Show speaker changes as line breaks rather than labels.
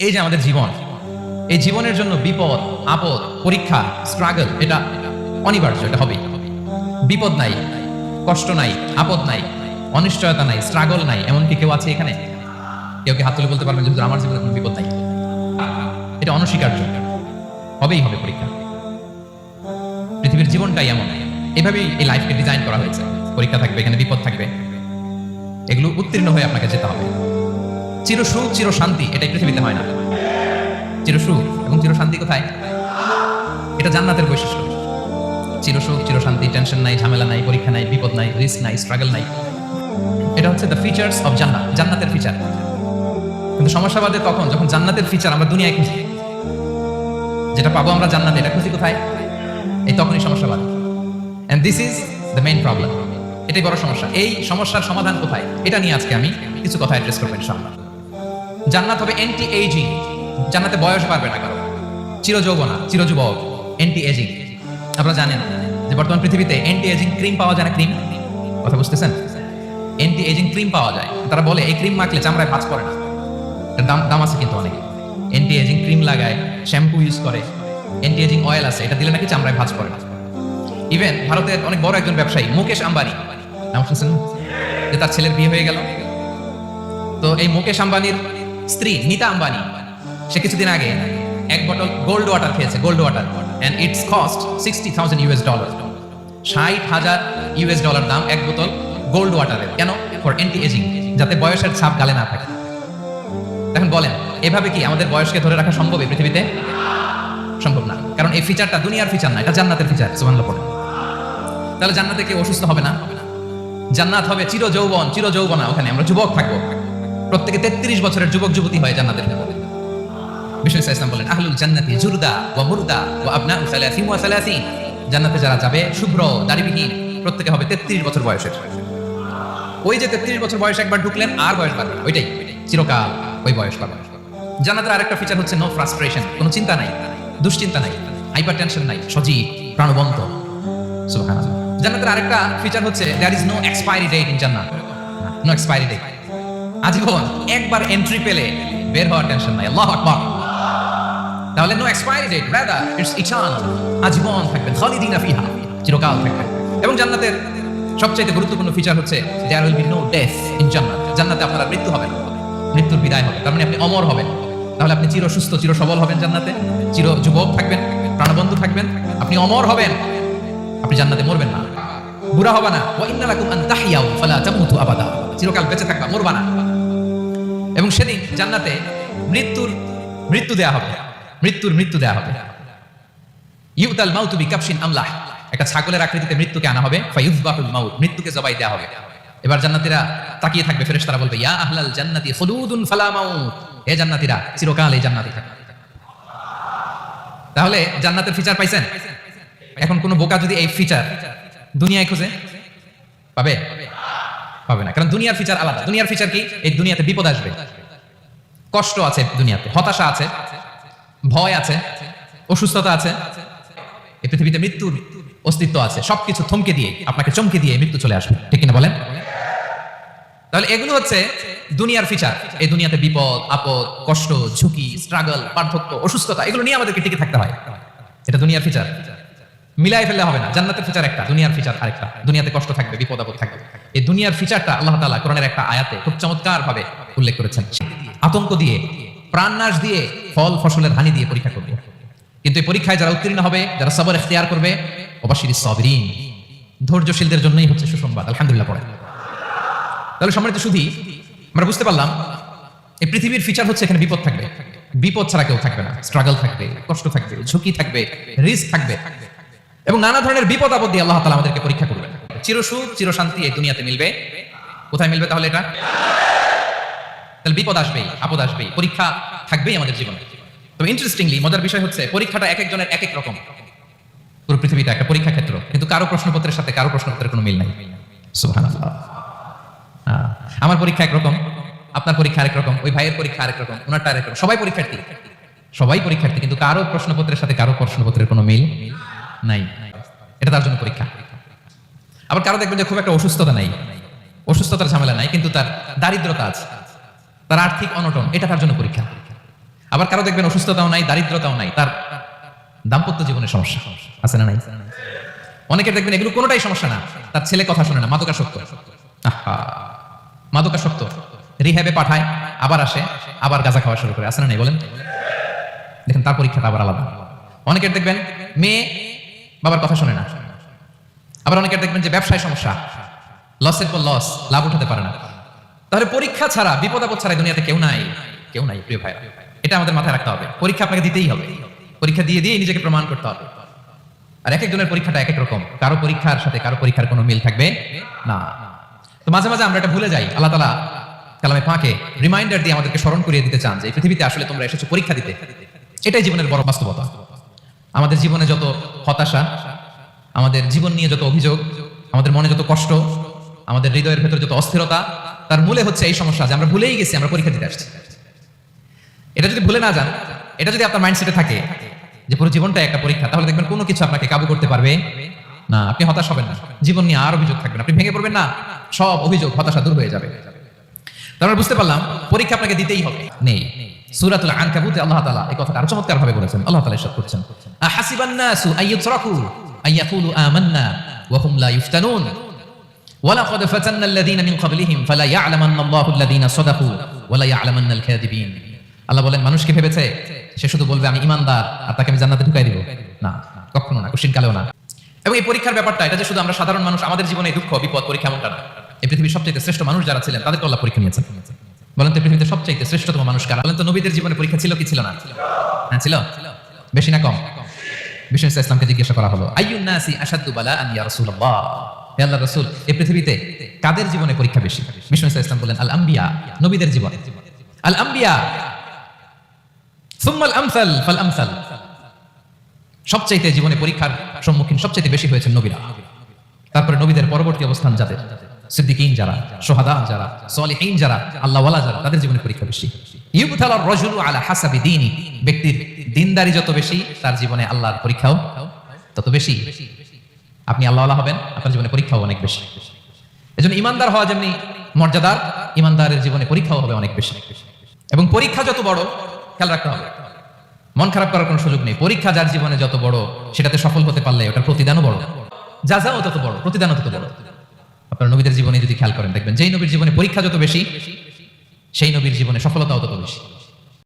এই যে আমাদের জীবন, এই জীবনের জন্য বিপদ, আপদ, পরীক্ষা স্ট্রাগল এটা অনিবার্য, এটা হবেই। বিপদ নাই, কষ্ট নাই, আপদ নাই, অনিশ্চয়তা নাই স্ট্রাগল নাই, এমনকি কেউ আছে এখানে? কেউ কি হাত তুলে বলতে পারবেন যে আমার জীবনে কোনো বিপদ নাই? এটা অনস্বীকার্য। হবেই হবে পরীক্ষা। পৃথিবীর জীবনটাই এমন। এভাবেই এই লাইফকে ডিজাইন করা হয়েছে। পরীক্ষা থাকবে, এখানে বিপদ থাকবে। এগুলো উত্তীর্ণ হয়ে আপনাকে যেতে হবে। চির সুখ, চির শান্তি, এটাই পৃথিবীতে হয় না। চির সুখ এবং চির শান্তি কোথায়? এটা জান্নাতের বৈশিষ্ট্য। চির সুখ, চির শান্তি, টেনশন নাই, ঝামেলা নাই, পরীক্ষা নাই, বিপদ নাই, রিস্ক নাই, স্ট্রাগল নাই। এটা হচ্ছে দ্য ফিচার্স অফ জান্নাত, জান্নাতের ফিচার কিন্তু সমস্যা বাদে তখন যখন জান্নাতের ফিচার আমরা দুনিয়ায় খুঁজি, যেটা পাবো আমরা জান্নাতে, এটা খুঁজি কোথায়? এই তখনই সমস্যা বাদে। And this is the main problem এটাই বড় সমস্যা। এই সমস্যার সমাধান কোথায়? এটা নিয়ে আজকে আমি কিছু কথা অ্যাড্রেস করবেন ইনশাআল্লাহ। জান্নাত হবে এন্টি এইজিং জান্নাতে বয়স বাড়বে না কারও। চির যৌবনা চির যুবক এন্টি এজিং আপনারা জানেন যে বর্তমান পৃথিবীতে এন্টি এজিং ক্রিম পাওয়া যায় না ক্রিম কথা বুঝতেছেন? এন্টি এজিং ক্রিম পাওয়া যায়। তারা বলে, এই ক্রিম মাখলে চামড়ায় ভাঁজ পড়ে না। দাম দাম আছে কিন্তু অনেক। এন্টি এজিং ক্রিম লাগায় শ্যাম্পু ইউজ করে। এন্টি এজিং অয়েল আছে, এটা দিলে নাকি চামড়ায় ভাঁজ পড়ে না। ইভেন ভারতের অনেক বড় একজন ব্যবসায়ী, মুকেশ আম্বানি। নাম শুনছেন? যে তার ছেলের বিয়ে হয়ে গেল। তো এই মুকেশ আম্বানির স্ত্রী নিতা আম্বানি। সে কিছুদিন আগে এক বটল গোল্ড ওয়াটার খেয়েছে gold water and it's cost sixty thousand US dollar ষাট হাজার ইউএস ডলার দাম এক বোতল গোল্ড ওয়াটারের কেন? ফর এন্টি এজিং যাতে বয়সের ছাপ গালে না থাকে। এখন বলেন, এভাবে কি আমাদের বয়সকে ধরে রাখা সম্ভব এই পৃথিবীতে? সম্ভব না। কারণ এই ফিচারটা দুনিয়ার ফিচার না, এটা জান্নাতের ফিচার সুবহানাল্লাহ পড়ে তাহলে জান্নাতে কেউ অসুস্থ হবে না? জান্নাত হবে চির যৌবন চির যৌবনা ওখানে। আমরা যুবক থাকব। প্রত্যেকে তেত্রিশ বছরের যুবক, যুবতী হয় জান্নাতের ইসলাম বলেন, আহলুল জান্নাতি জুরদা ওয়া মুরদা ওয়া আবনা ওয়া সালাসিন। জান্নাতে যারা যাবে, শুভ্র, দাড়িবিহীন, প্রত্যেকে হবে তেত্রিশ বছর বয়সের। ওই যে তেত্রিশ বছর বয়স একবার ঢুকলেন, আর বয়স ওইটাই। চিরকাল ওই বয়স পাবে জান্নাতের আরেকটা ফিচার হচ্ছে নো ফ্রাস্ট্রেশন কোনো চিন্তা নাই, দুশ্চিন্তা নাই হাইপার টেনশন নাই, সজীব, প্রাণবন্ত। জান্নাতের আরেকটা ফিচার হচ্ছে is no expiry date in জান্নাত নো এক্সপায়ারি ডেট আজীবন একবার এন্ট্রি পেলে বের হওয়ার টেনশন নাই। আল্লাহু আকবার। তাহলে no expiry date rather it's eternal আজীবন থাকবেন, খালিদিনা ফিহা, চিরকাল থাকবেন। এবং জান্নাতের সবচেয়ে গুরুত্বপূর্ণ ফিচার হচ্ছে there will be no death in জান্নাত। জান্নাতে আপনার মৃত্যু হবে না। মৃত্যুর বিদায় হবে। তার মানে আপনি অমর হবেন। তাহলে আপনি চির সুস্থ, চির সবল হবেন জান্নাতে। চির যুবক থাকবেন প্রাণবন্ত থাকবেন। আপনি অমর হবেন। আপনি জান্নাতে মরবেন না। বুড়া হবে না। ওয়া ইন্না লাকুম আন তাহিয়াউ, ফালা তামুতু আবাদা। চিরকাল বেঁচে থাকবা, মরবা না। এবং সেদিন জান্নাতে মৃত্যুর মৃত্যু দেয়া হবে। মৃত্যুর মৃত্যু দেয়া হবে। ইউতাল মাউতু বিকাপশিন আমলাহ। একটা ছাগলের আকৃতিতে মৃত্যুকে আনা হবে। ফায়ুযবাহুল মাউত। মৃত্যুকে জবাই দেয়া হবে। এবার জান্নাতীরা তাকিয়ে থাকবে, ফেরেশতারা বলবে, ইয়া আহলাল জান্নাতি খুলুদুন ফালা মাউত। হে জান্নাতীরা, চিরকাল এই জান্নাতে থাকবে। তাহলে জান্নাতের ফিচার পাইছেন? এখন কোন বোকা যদি এই ফিচার দুনিয়ায় খুঁজে, পাবে? পাবে না। কারণ দুনিয়ার ফিচার আলাদা। দুনিয়ার ফিচার কি? এই দুনিয়াতে বিপদ আসবে। কষ্ট আছে দুনিয়াতে। হতাশা আছে। ভয় আছে। অসুস্থতা আছে। এই পৃথিবীতে মৃত্যুর অস্তিত্ব আছে। সবকিছু থমকে দিয়ে, আপনাকে চমকে দিয়ে মৃত্যু চলে আসবে। ঠিক কিনা বলেন? তাহলে এগুলো হচ্ছে দুনিয়ার ফিচার এই দুনিয়াতে বিপদ, আপদ, কষ্ট, ঝুঁকি স্ট্রাগল পার্থক্য, অসুস্থতা, এগুলো নিয়ে আমাদেরকে টিকে থাকতে হয়। এটা দুনিয়ার ফিচার মিলাই ফেললে হবে না। জান্নাতের ফিচার একটা, দুনিয়ার ফিচার আরেকটা। দুনিয়াতে কষ্ট থাকবে, বিপদ আপদ থাকবে। এই দুনিয়ার ফিচারটা আল্লাহ তাআলা কোরআনের একটা আয়াতে খুব চমৎকার ভাবে উল্লেখ করেছেন। আতঙ্ক দিয়ে, প্রাণনাশ দিয়ে ফল ফসলের হানি দিয়ে পরীক্ষা করবে। কিন্তু এই পরীক্ষায় যারা উত্তীর্ণ হবে, যারা সবর এখতিয়ার করবে অবাশির সবরিন। ধৈর্যশীলদের জন্যই হচ্ছে সুসংবাদ। আলহামদুলিল্লাহ পড়ে তাহলে সম্মানিত শুধু আমরা বুঝতে পারলাম, এই পৃথিবীর ফিচার হচ্ছে এখানে বিপদ থাকবে। বিপদ ছাড়া কেউ থাকবে না। স্ট্রাগল থাকবে, কষ্ট থাকবে, ঝুঁকি থাকবে, রিস্ক থাকবে। এবং নানা ধরনের বিপদ আপদ দিয়ে আল্লাহ তালা আমাদেরকে পরীক্ষা করবে চির চিরশান্তি এই দুনিয়াতে মিলবে। কোথায় মিলবে তাহলে এটা? তাহলে বিপদ আসবেই, আপদ আসবেই, পরীক্ষা থাকবেই আমাদের জীবনে। তবে ইন্টারেস্টিংলি মজার বিষয় হচ্ছে, পরীক্ষাটা এক একজনের এক এক রকম। পুরো পৃথিবীটা একটা পরীক্ষা ক্ষেত্র, কিন্তু কারও প্রশ্নপত্রের সাথে কারও প্রশ্নপত্রের কোনো মিল নাই। আমার পরীক্ষা একরকম আপনার পরীক্ষা আরেক রকম, ওই ভাইয়ের পরীক্ষা আরেক রকম, ওনারটা আরেক রকম, সবাই পরীক্ষার্থী। সবাই পরীক্ষার্থী, কিন্তু কারও প্রশ্নপত্রের সাথে কারও প্রশ্নপত্রের কোনো মিল নাই। এটা তার জন্য পরীক্ষা। আবার কারও দেখবেন যে খুব একটা অসুস্থতা নাই। অসুস্থতার ঝামেলা নাই, কিন্তু তার দারিদ্রতা আছে। তার আর্থিক অনটন, এটা তার জন্য পরীক্ষা। আবার কারও দেখবেন অসুস্থতাও নাই, দারিদ্রতাও নাই, তার দাম্পত্য জীবনের সমস্যা। আছে না নাই? অনেকের দেখবেন এগুলো কোনোটাই সমস্যা না। তার ছেলে কথা শোনে না মাদকাসক্ত মাদকাসক্ত রিহ্যাবে পাঠায়, আবার আসে, আবার গাঁজা খাওয়া শুরু করে। আছে না নাই বলেন? দেখেন, তার পরীক্ষাটা আবার আলাদা। অনেকের দেখবেন, মেয়ে বাবার কথা শোনে না। আবার অনেকের দেখবেন যে ব্যবসায় সমস্যা। লসের পর লস লাভ উঠাতে পারে না। তাহলে পরীক্ষা ছাড়া, বিপদ আপদ ছাড়া দুনিয়াতে কেউ নাই। কেউ নাই, প্রিয় ভাই এটা আমাদের মাথায় রাখতে হবে। পরীক্ষা আপনাকে দিতেই হবে। পরীক্ষা দিয়ে দিয়ে নিজেকে প্রমাণ করতে হবে। আর এক একজনের পরীক্ষাটা এক এক রকম। কারও পরীক্ষার সাথে কারও পরীক্ষার কোনো মিল থাকবে না। তো মাঝে মাঝে আমরা এটা ভুলে যাই। আল্লাহ তালা কালামে পাকে রিমাইন্ডার দিয়ে আমাদেরকে স্মরণ করিয়ে দিতে চান যে পৃথিবীতে আসলে তোমরা এসেছ পরীক্ষা দিতে। এটাই জীবনের বড় বাস্তবতা। আমাদের জীবনে যত হতাশা আমাদের জীবন নিয়ে যত অভিযোগ, আমাদের মনে যত কষ্ট, আমাদের হৃদয়ের ভেতর যত অস্থিরতা, তার মূলে হচ্ছে এই সমস্যা যে আমরা ভুলেই গেছি, আমরা পরীক্ষা দিতে আসছি। এটা যদি ভুলে না যান, এটা যদি আপনার মাইন্ডসেটে থাকে যে পুরো জীবনটা একটা পরীক্ষা, তাহলে দেখবেন কোনো কিছু আপনাকে কাবু করতে পারবে না। আপনি হতাশ হবেন না। জীবন নিয়ে আর অভিযোগ থাকবেন আপনি ভেঙে পড়বেন না। সব অভিযোগ হতাশা দূর হয়ে যাবে। তারপর বুঝতে পারলাম, পরীক্ষা আপনাকে দিতেই হবে। নেই। সূরাতুল আনকাবুতে আল্লাহ তাআলা এই কথাটা আরও চমৎকার ভাবে বলেছেন। আল্লাহ তাআলা ইরশাদ করছেন। আহাসিবান নাসু আইয়ুতরাকু আইয়াকুলু আমান্না ওয়া হুম লা ইফতানুন ولقد فتنا الذين من قبلهم فلا يعلمن الله الذين صدقوا ولا يعلمن الكاذبين আল্লাহ বলেন মানুষ কি ভেবেছে সে শুধু বলবে আমি ইমানদার আর তাকে আমি জান্নাতে ঢুকাই দিব না কখনো না কুশিন কালেও না এবং এই পরীক্ষার ব্যাপারটা এটা যে শুধু আমরা সাধারণ মানুষ আমাদের জীবনে এই দুঃখ বিপদ পরীক্ষা এমনটা না এই পৃথিবীর সবচেয়ে শ্রেষ্ঠ মানুষ যারা ছিলেন তাদের আল্লাহ পরীক্ষা নিয়েছেন বলেন তো এই পৃথিবীতে সবচেয়ে শ্রেষ্ঠতম মানুষ কারা বলেন তো নবীদের জীবনে পরীক্ষা ছিল কি ছিল না হ্যাঁ ছিল বেশি না কম বিষ্ণু ইসা ইসলামকে জিজ্ঞাসা করা হলো আশাদ্দু বালা আন ইয়া রাসূলুল্লাহ? হে রাসূল এই পৃথিবীতে কাদের জীবনে পরীক্ষা বেশি? ইসলাম বলেন আল নবীদের আল সুম্মাল আমসাল ফাল আমসাল সবচাইতে জীবনে পরীক্ষার সম্মুখীন সবচাইতে বেশি হয়েছে নবীরা। তারপরে নবীদের পরবর্তী অবস্থান যাদের? সিদ্দিকিন যারা, সোহাদা যারা, সলিহীন যারা, আল্লাহওয়ালা যারা, তাদের জীবনে পরীক্ষা বেশি। ইউবতালার রজুলু আলা হাসাবি দীনি, ব্যক্তির দিনদারি যত বেশি, তার জীবনে আল্লাহর পরীক্ষাও তত বেশি। আপনি আল্লাহওয়ালা হবেন, আপনার জীবনে পরীক্ষাও অনেক বেশি। এজন্য ইমানদার হওয়া যেমনি মর্যাদার, ইমানদারের জীবনে পরীক্ষাও হবে অনেক বেশি। এবং পরীক্ষা যত বড়, খেয়াল রাখতে হবে। মন খারাপ করার কোনো সুযোগ নেই। পরীক্ষা যার জীবনে যত বড়, সেটাতে সফল হতে পারলে ওটার প্রতিদানও বড়। যা যাও তত বড়, প্রতিদানও তত বড়। আপনার নবীদের জীবনে যদি খেয়াল করেন, দেখবেন যেই নবীর জীবনে পরীক্ষা যত বেশি, সেই নবীর জীবনে সফলতাও তত বেশি।